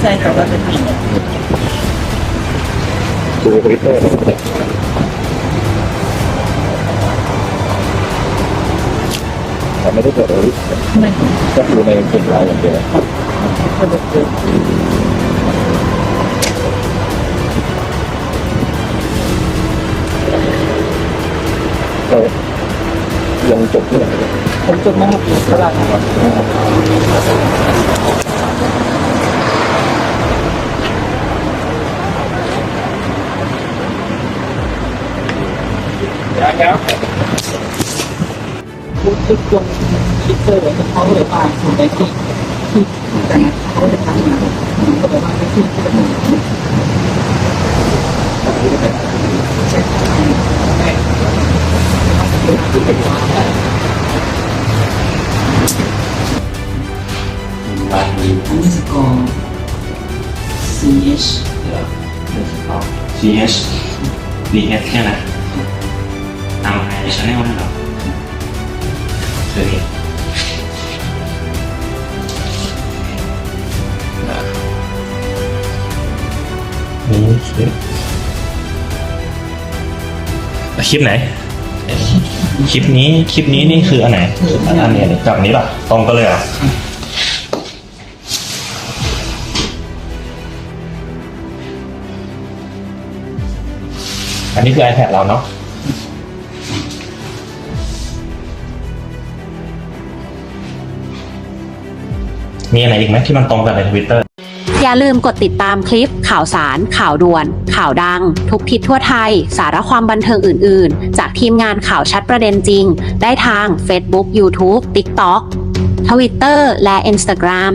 ใช่ค่ว่าเป็นผู้หญิงดูทวิตเตอร์แต่ไม่ได้เกิดอะไรไม่ก็คือในกลุ่มไลน์อย่างเดียว ยังจบที่ไหนผมจบม .6 ตลาดนะครับพูดถึงตรงคิดเลยเขาเลยมาอยู่ในที่ที่แต่เขาจะทำงานก็แบบว่าในที่ที่เป็นร้านนี้อันนี้สกอร์ CH เหรอเป็นสตอ CH BS เนี่ยนะทำไฮชแนลนั่นเหรอเคยเห็นนี่คือคลิปไหน คลิปนี้ คลิปนี้นี่คืออันไหน อันนี้กับอันนี้ป่ะ ตรงกันเลยเหรอ อันนี้คือ iPad เราเนาะมีอันไหนอีกไหมที่มันตรงกันในทวิตเตอร์ อย่าลืมกดติดตามคลิป ข่าวสาร ข่าวด่วน ข่าวดัง ทุกทิศทั่วไทย สาระความบันเทิงอื่น ๆ จากทีมงานข่าวชัดประเด็นจริง ได้ทาง Facebook YouTube TikTok Twitter และ Instagram